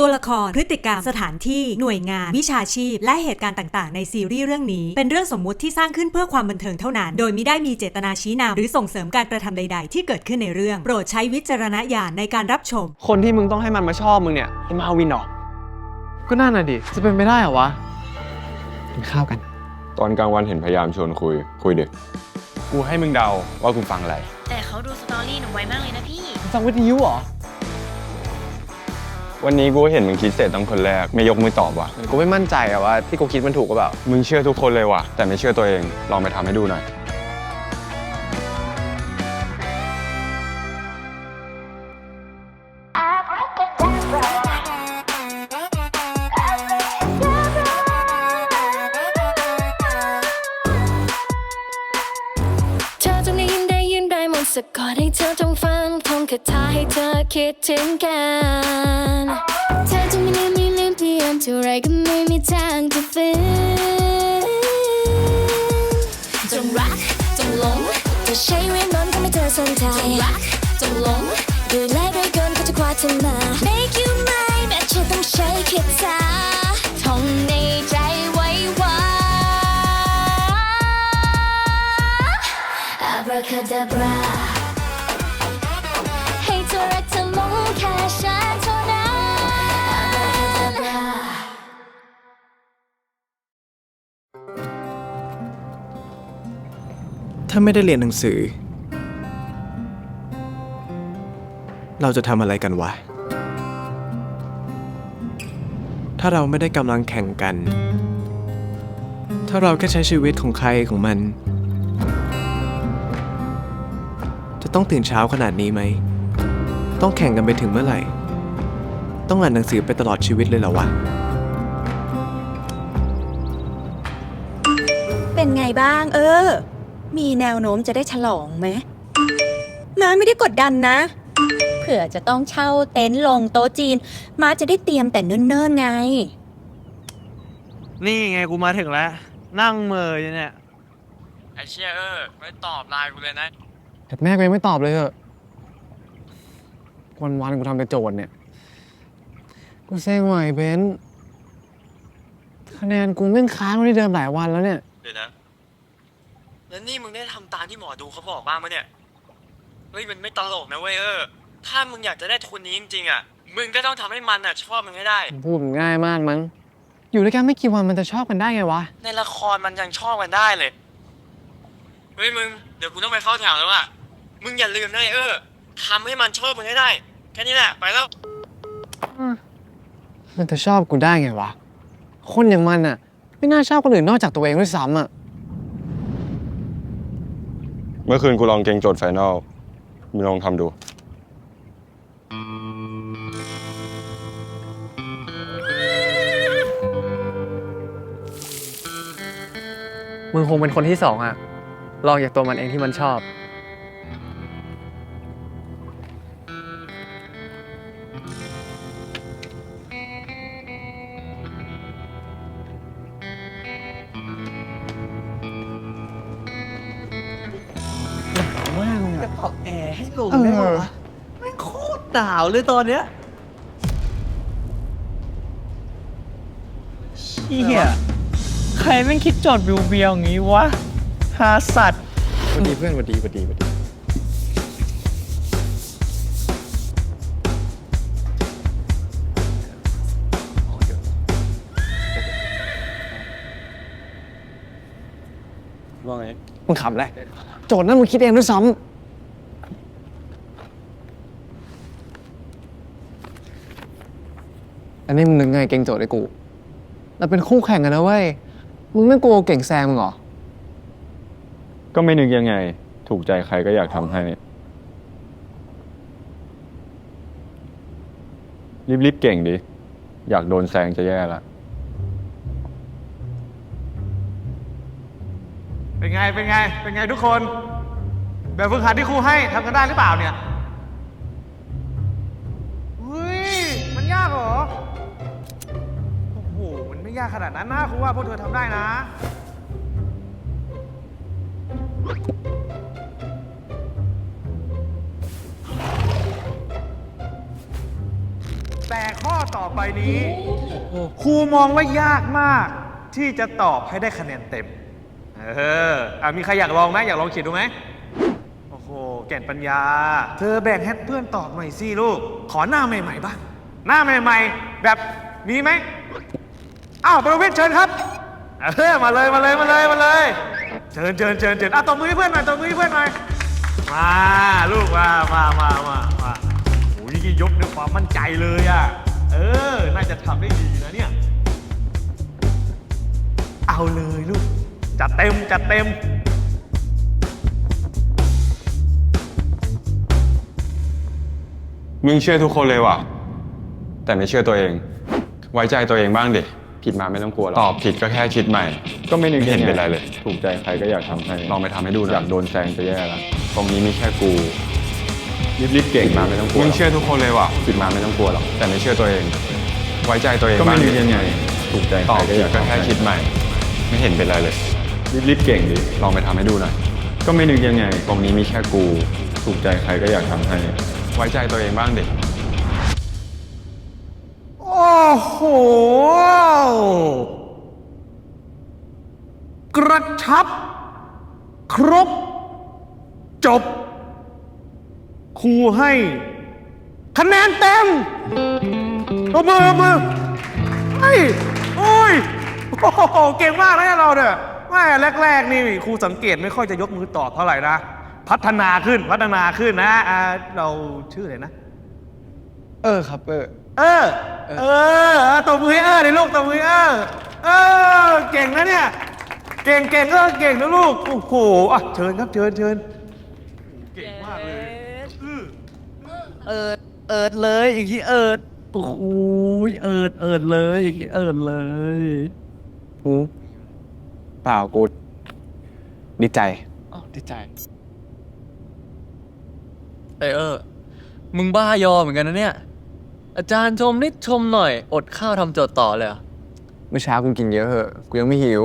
ตัวละครพฤติกรรมสถานที่หน่วยงาน วิชาชีพ และเหตุการณ์ต่าง ๆ ในซีรีส์เรื่องนี้ เป็นเรื่องสมมุติที่สร้างขึ้นเพื่อความบันเทิงเท่านั้น โดยไม่ได้มีเจตนาชี้นำหรือส่งเสริมการกระทำใด ๆ ที่เกิดขึ้นในเรื่อง โปรดใช้วิจารณญาณในการรับชม คนที่มึงต้องให้มันมาชอบมึงเนี่ยไอ้มาวินเหรอก็น่าน่ะดิ จะเป็นไปได้เหรอวะกินข้าวกัน ตอนกลางวันเห็นพยายามชวนคุย คุยดึก กูให้มึงเดาว่ากูฟังอะไร แต่เขาดูสตอรี่หนูไวมากเลยนะพี่ ฟังวิทยุเหรอ วันนี้กูเห็นมึงคิดเสร็จต้องคนแรก ไม่ยกมือตอบว่ะ กูไม่มั่นใจอะว่าที่กูคิดมันถูกก็เปล่า มึงเชื่อทุกคนเลยว่ะ แต่ไม่เชื่อตัวเอง ลองไปทำให้ดูหน่อย เธอจงได้ยินได้ยินได้หมดสะกอดให้เธอจงฟังท่องคาถาให้เธอ คิดถึงกันเธอจะไม่ลืมไม่ลืมเพยายามเท่าไรก็ไม่มีทางจะฝืนจงรักจงหลงจะใช้เวทมนต์ทำให้เธอสนใจจงรักจงหลงดูแลด้วยกันก็จะคว้าเธอมา Make you mine แม้เธอต้องใช้คาถาท่องในใจไว้ว่า Abracadabra ถ้าไม่ได้เรียนหนังสือ เราจะทำอะไรกันวะ ถ้าเราไม่ได้กำลังแข่งกัน ถ้าเราแค่ใช้ชีวิตของใครของมัน จะต้องตื่นเช้าขนาดนี้ไหม ต้องแข่งกันไปถึงเมื่อไหร่ ต้องอ่านหนังสือไปตลอดชีวิตเลยเหรอวะ เป็นไงบ้าง เออ มีแนวโน้มจะได้ฉลองไหมม้าไม่ได้กดดันนะ เผื่อจะต้องเช่าเต็นท์ลงโต๊ะจีน ม้าจะได้เตรียมแต่เนิ่นๆไง นี่ไงกูมาถึงแล้ว นั่งเหมออยู่เนี่ย ไอเชี่ยเออไม่ตอบไลน์กูเลยนะ แต่แม่กูยังไม่ตอบเลยเหอะวันวันๆกูทำแต่โจทย์เนี่ย กูเซ็งไหวเบนซ์คะแนนกูแม่งค้างไว้ที่เดิมหลายวันแล้วเนี่ย เดี๋ยวนะ แล้วนี่มึงได้ทำตามที่หมอดูเขาบอกบ้างไหมเนี่ยเฮ้ยมันไม่ตลกนะเว้ยเออ ถ้ามึงอยากจะได้ทุนนี้จริงๆอะมึงก็ต้องทำให้มันอะชอบมึงให้ได้พูดมันง่ายมากมั้งอยู่ด้วยกันไม่กี่วันมันจะชอบกันได้ไงวะในละครมันยังชอบกันได้เลยเฮ้ยมึงเดี๋ยวกูต้องไปเข้าแถวแล้วอะมึงอย่าลืมนะไอ้เออทำให้มันชอบมึงให้ได้แค่นี้แหละไปแล้วมันจะชอบกูได้ไงวะคนอย่างมันอะ ไม่น่าชอบคนอื่นนอกจากตัวเองด้วยซ้ำอะ เมื่อคืนกูลองเก่งโจทย์ไฟนอลมึงลองทำดู มึงคงเป็นคนที่สองอะลองจากตัวมันเองที่มันชอบ จะปรับแอร์ให้ลงได้ปะวะแม่งโคตรหนาวเลยตอนเนี้ยเฮียใครแม่งคิดจอดวิวเบียวอย่างงี้วะหาสัตว์ สวัสดีเพื่อนสวัสดีสวัสดีสวัสดีว่าไงมึงขำแหละโจทย์นั้นมึงคิดเองด้วยซ้ อันนี้มึงนึกไงเก่งโจทย์ไอ้กูเราเป็นคู่แข่งกันนะเว้ย มึงไม่กลัวเก่งแซงมึงเหรอ ก็ไม่นึกยังไง ถูกใจใครก็อยากทำให้ รีบๆเก่งดิ อยากโดนแซงจะแย่ละ เป็นไง เป็นไง เป็นไงทุกคน แบบฝึกหัดที่ครูให้ทำกันได้หรือเปล่าเนี่ย ยากขนาดนั้นนะครูว่าพวกเธอทำได้นะ แต่ข้อต่อไปนี้ครูมองว่ายากมากที่จะตอบให้ได้คะแนนเต็ม เอออะมีใครอยากลองไหมอยากลองเขียนดูไหมโอ้โหแก่นปัญญา เธอแบ่งให้เพื่อนตอบหน่อยสิลูก ขอหน้าใหม่ ๆ บ้าง หน้าใหม่ ๆ แบบมีไหม อ้าวประวิทย์เชิญครับเออมาเลยมาเลยมาเลยมาเลย เชิญเชิญเชิญเชิญอะตบมือให้เพื่อนหน่อยตบมือให้เพื่อนหน่อย มาลูกมามามามามาโอ้ยยกด้วยความมั่นใจเลยอะ เออ น่าจะทำได้ดีนะเนี่ย เอาเลยลูก จัดเต็มจัดเต็มมึงเชื่อทุกคนเลยว่ะ แต่ไม่เชื่อตัวเอง ไว้ใจตัวเองบ้างดิ ผิดมาไม่ต้องกลัวหรอกตอบผิดก็แค่คิดใหม่ ก็ไม่นึกไม่เห็นเป็นไรเลย ถูกใจใครก็อยากทำให้ลองไปทำให้ดูนะอยากโดนแซงจะแย่แล้วตรงนี้มีแค่กูรีบๆเก่งมาไม่ต้องกลัวมึงเชื่อทุกคนเลยว่ะ ผิดมาไม่ต้องกลัวหรอกแต่ไม่เชื่อตัวเอง ไว้ใจตัวเองก็ไม่บ้างนึดิกยังไง ถูกใจตใคอรบก็ผิอดยากก็ทำแค่ให้คิดใหม่ ไม่เห็นเป็นไรเลย รีบๆเก่งดิลองไปทำให้ดูหน่อย ก็ไม่นึกยังไง ตรงนี้มีแค่กู ถูกใจใครก็อยากทำให้ ไว้ใจตัวเองบ้างดิ โอ้โห กระชับ ครบ จบ ครูให้ คะแนนเต็มตบมือตบมือเฮ้ยโอ้ยโอ้โหเก่งมากนะเราเนี่ยไม่แรก ๆ นี่ครูสังเกตไม่ค่อยจะยกมือตอบเท่าไหร่นะ พัฒนาขึ้นพัฒนาขึ้นนะอ่าเราชื่ออะไรนะ เออครับเออเออ เออ เออตบมือให้เออเลยลูกตบมือให้เออเออ เก่งนะเนี่ย เก่งเก่งเออเก่งนะลูก โอ้โหอะเชิญครับเชิญเชิญเก่งมากเลยอือเอิดเอิดเลยอย่างนี้เอิดโอ้โหเอิดเอิดเลยอย่างนี้เอิดเลยหูเปล่ากูดีใจอ๋อดีใจเอยเออ มึงบ้ายอเหมือนกันนะเนี่ย อาจารย์ชมนิดชมหน่อย อดข้าวทำโจทย์ต่อเลยเหรอเมื่อเช้ากูกินเยอะเหอะ กูยังไม่หิว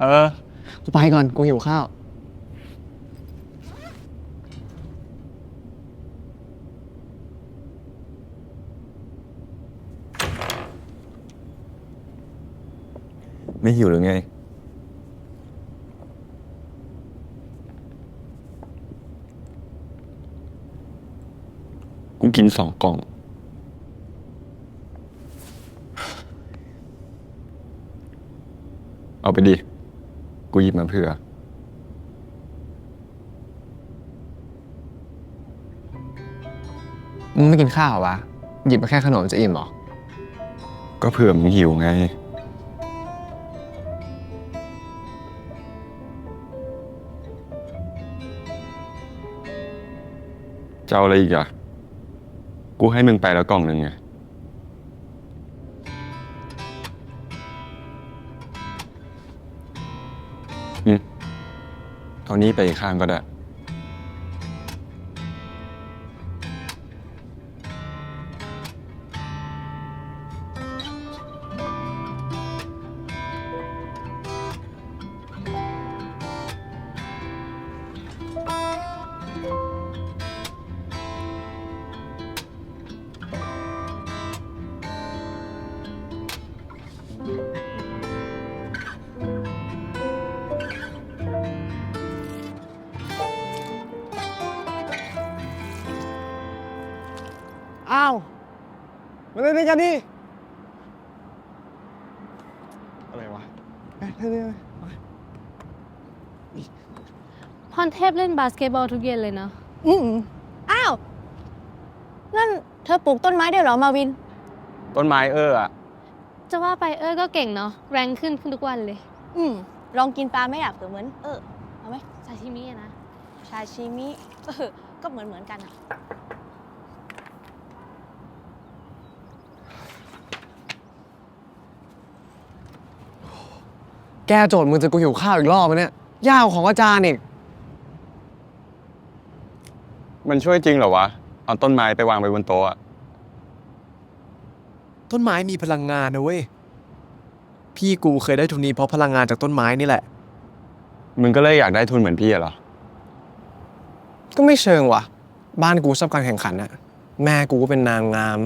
เออ กูไปก่อน กูหิวข้าว ไม่หิวหรือไง กูกินสองกล่อง เอาไปดิ กูหยิบมาเผื่อ มึงไม่กินข้าวเหรอวะ หยิบมาแค่ขนมจะอิ่มเหรอ ก็เผื่อมึงหิวไง จะเอาอะไรอีกอะ กูให้มึงไปแล้วกล่องหนึ่งไง อืมเอานี้ไปอีกข้างก็ได้ มาเล่นด้วยกันดิอะไรวะเอ้ยเล่นด้วยกันพรเทพเล่นบาสเกตบอลทุกเย็นเลยเนาะอืมอ้าว นั่นเธอปลูกต้นไม้ด้วยเหรอมาวิน ต้นไม้เอออะจะว่าไปเออก็เก่งเนาะแรงขึ้นขึ้นทุกวันเลยอืมลองกินปลาไหม่อยากเผื่อเหมือน เออ เอาไหมซาชิมิอะนะ ชาชิมิเออก็เหมือนเหมือนกันอะ แกโจทย์มึงจะกูหิวข้าวอีกรอบไหมเนี่ยยาวของอาจารย์อีก มันช่วยจริงเหรอวะ เอาต้นไม้ไปวางไว้บนโต๊ะอะต้นไม้มีพลังงานนะเว้ย พี่กูเคยได้ทุนนี้เพราะพลังงานจากต้นไม้นี่แหละ มึงก็เลยอยากได้ทุนเหมือนพี่อะเหรอ ก็ไม่เชิงว่ะ บ้านกูชอบการแข่งขันอะแม่กูก็เป็นนางงาม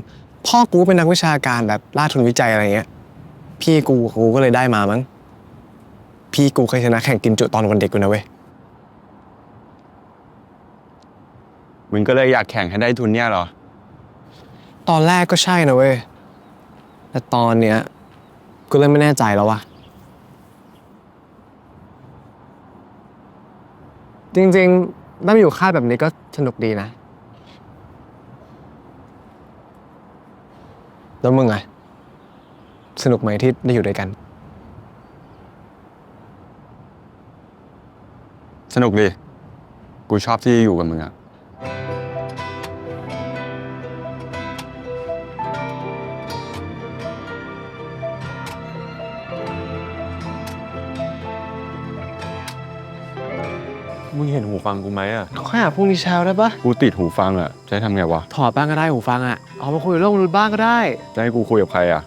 พ่อกูเป็นนักวิชาการแบบล่าทุนวิจัยอะไรเงี้ย พี่กูกูก็เลยได้มามั้ง พี่กูเคยชนะแข่งกินจุตอนวันเด็กกูนะเว้ย มึงก็เลยอยากแข่งให้ได้ทุนเนี่ยเหรอ ตอนแรกก็ใช่นะเว้ย แต่ตอนเนี้ยกูเริ่มไม่แน่ใจแล้วว่ะ จริงๆได้มาอยู่ค่ายแบบนี้ก็สนุกดีนะ แล้วมึงไง สนุกไหมที่ได้อยู่ด้วยกัน สนุกดี กูชอบที่อยู่กับมึงอะมึงเห็นหูฟังกูไหมอะค่อยหาพรุ่งนี้เช้าได้ปะกูติดหูฟังอะจะให้ทำไงวะ ถอดบ้างก็ได้หูฟังอะเอามาคุยกับโลกมนุษย์บ้างก็ได้จะให้กูคุยกับใครอะ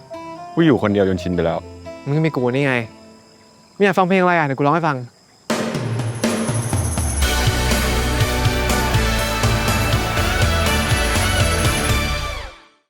กูอยู่คนเดียวจนชินไปแล้ว มึงก็มีกูนี่ไงไม่อยากฟังเพลงอะไรอะเดี๋ยวกูร้องให้ฟัง